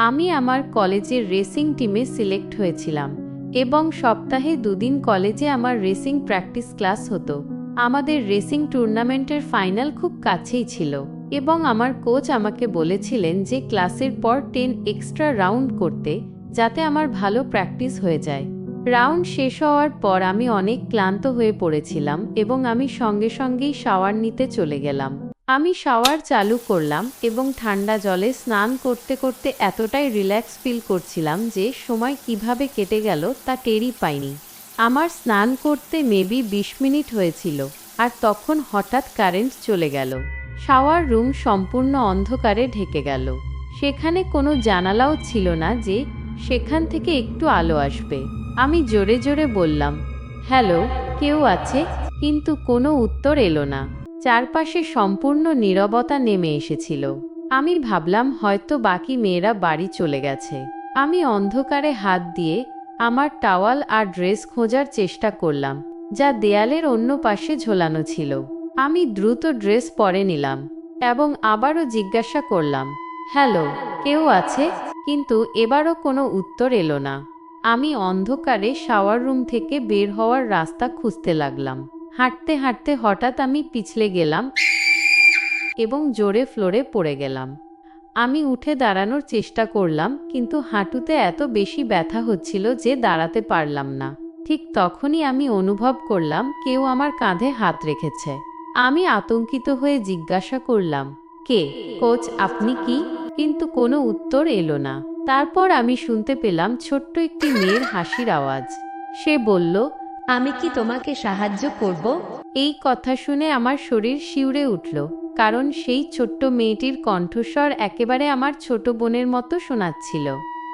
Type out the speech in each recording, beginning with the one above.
আমি আমার কলেজের রেসিং টিমে সিলেক্ট হয়েছিলাম এবং সপ্তাহে দুদিন কলেজে আমার রেসিং প্র্যাকটিস ক্লাস হতো। আমাদের রেসিং টুর্নামেন্টের ফাইনাল খুব কাছেই ছিল এবং আমার কোচ আমাকে বলেছিলেন যে ক্লাসের পর টেন এক্সট্রা রাউন্ড করতে যাতে আমার ভালো প্র্যাকটিস হয়ে যায়। রাউন্ড শেষ হওয়ার পর আমি অনেক ক্লান্ত হয়ে পড়েছিলাম এবং আমি সঙ্গে সঙ্গেই শাওয়ার নিতে চলে গেলাম। আমি শাওয়ার চালু করলাম এবং ঠান্ডা জলে স্নান করতে করতে এতটাই রিল্যাক্স ফিল করছিলাম যে সময় কীভাবে কেটে গেল তা টেরই পাইনি। আমার স্নান করতে মেবি বিশ মিনিট হয়েছিল, আর তখন হঠাৎ কারেন্ট চলে গেল। শাওয়ার রুম সম্পূর্ণ অন্ধকারে ঢেকে গেল। সেখানে কোনো জানালাও ছিল না যে সেখান থেকে একটু আলো আসবে। আমি জোরে জোরে বললাম, হ্যালো, কেউ আছে? কিন্তু কোনো উত্তর এলো না। চারপাশে সম্পূর্ণ নীরবতা নেমে এসেছিল। আমি ভাবলাম, হয়তো বাকি মেয়েরা বাড়ি চলে গেছে। আমি অন্ধকারে হাত দিয়ে আমার টাওয়াল আর ড্রেস খোঁজার চেষ্টা করলাম, যা দেয়ালের অন্য পাশে ঝোলানো ছিল। আমি দ্রুত ড্রেস পরে নিলাম এবং আবারও জিজ্ঞাসা করলাম, হ্যালো, কেউ আছে? কিন্তু এবারও কোনো উত্তর এলো না। আমি অন্ধকারে শাওয়ার রুম থেকে বের হওয়ার রাস্তা খুঁজতে লাগলাম। হাঁটতে হাঁটতে হঠাৎ আমি পিছলে গেলাম এবং জোরে ফ্লোরে পড়ে গেলাম। আমি উঠে দাঁড়ানোর চেষ্টা করলাম, কিন্তু হাঁটুতে এত বেশি ব্যথা হচ্ছিল যে দাঁড়াতে পারলাম না। ঠিক তখনই আমি অনুভব করলাম, কেউ আমার কাঁধে হাত রেখেছে। আমি আতঙ্কিত হয়ে জিজ্ঞাসা করলাম, কে? কোচ, আপনি কি? কিন্তু কোনো উত্তর এলো না। তারপর আমি শুনতে পেলাম ছোট্ট একটি মেয়ের হাসির আওয়াজ। সে বলল আমি কি তোমাকে সাহায্য করব? এই কথা শুনে আমার শরীর শিউরে উঠল, কারণ সেই ছোট্ট মেয়েটির কণ্ঠস্বর একেবারে আমার ছোট বোনের মতো শোনাচ্ছিল।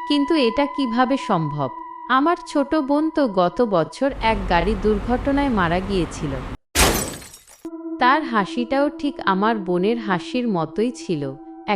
কিন্তু এটা কীভাবে সম্ভব? আমার ছোট বোন তো গত বছর এক গাড়ি দুর্ঘটনায় মারা গিয়েছিল। তার হাসিটাও ঠিক আমার বোনের হাসির মতোই ছিল,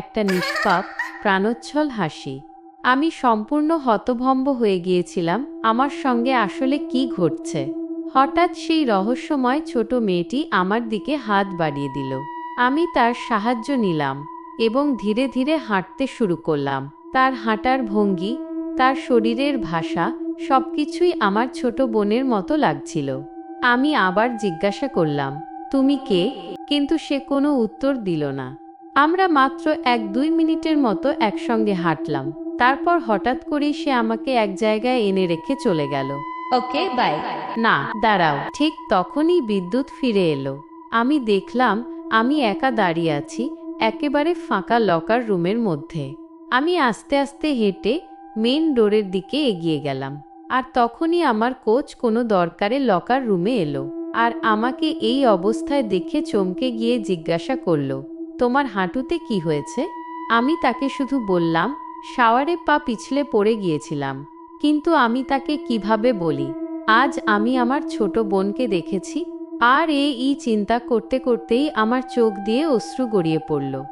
একটা নিষ্পাপ, প্রাণোচ্ছল হাসি। আমি সম্পূর্ণ হতভম্ব হয়ে গিয়েছিলাম, আমার সঙ্গে আসলে কি ঘটছে? হঠাৎ সেই রহস্যময় ছোট মেয়েটি আমার দিকে হাত বাড়িয়ে দিল। আমি তার সাহায্য নিলাম এবং ধীরে ধীরে হাঁটতে শুরু করলাম। তার হাঁটার ভঙ্গি, তার শরীরের ভাষা সবকিছুই আমার ছোট বোনের মতো লাগছিল। আমি আবার জিজ্ঞাসা করলাম, তুমি কে? কিন্তু সে কোনো উত্তর দিল না। আমরা মাত্র এক দুই মিনিটের মতো একসঙ্গে হাঁটলাম। তারপর হঠাৎ করেই সে আমাকে এক জায়গায় এনে রেখে চলে গেল। Okay bye. না দাঁড়াও। ঠিক তখনই বিদ্যুৎ ফিরে এলো। আমি দেখলাম আমি একা দাঁড়িয়ে আছি একেবারে ফাঁকা লকার রুমের মধ্যে। আমি আস্তে আস্তে হেঁটে মেন ডোরের দিকে এগিয়ে গেলাম। আর তখনই আমার কোচ কোনো দরকারে লকার রুমে এলো আর আমাকে এই অবস্থায় দেখে চমকে গিয়ে জিজ্ঞাসা করল তোমার হাঁটুতে কি হয়েছে? আমি তাকে শুধু বললাম শাওয়ারে পা পিছলে পড়ে গিয়েছিলাম। কিন্তু আমি তাকে কীভাবে বলি? আজ আমি আমার ছোট বোনকে দেখেছি, আর এই চিন্তা করতে করতেই আমার চোখ দিয়ে অশ্রু গড়িয়ে পড়ল।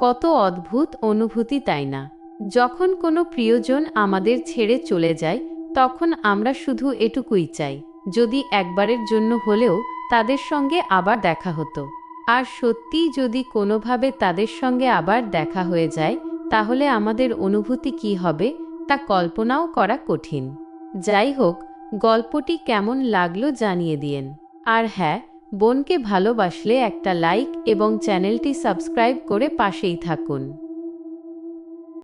কত অদ্ভুত অনুভূতি তাই না? যখন কোনো প্রিয়জন আমাদের ছেড়ে চলে যায়, তখন আমরা শুধু এটুকুই চাই, যদি একবারের জন্য হলেও তাদের সঙ্গে আবার দেখা হতো। আর সত্যিই যদি কোনোভাবে তাদের সঙ্গে আবার দেখা হয়ে যায় তাহলে আমাদের অনুভূতি কি হবে তা কল্পনাও করা কঠিন। যাই হোক গল্পটি কেমন লাগল জানিয়ে দিয়েন। আর হ্যাঁ বোনকে ভালোবাসলে একটা লাইক এবং চ্যানেলটি সাবস্ক্রাইব করে পাশেই থাকুন।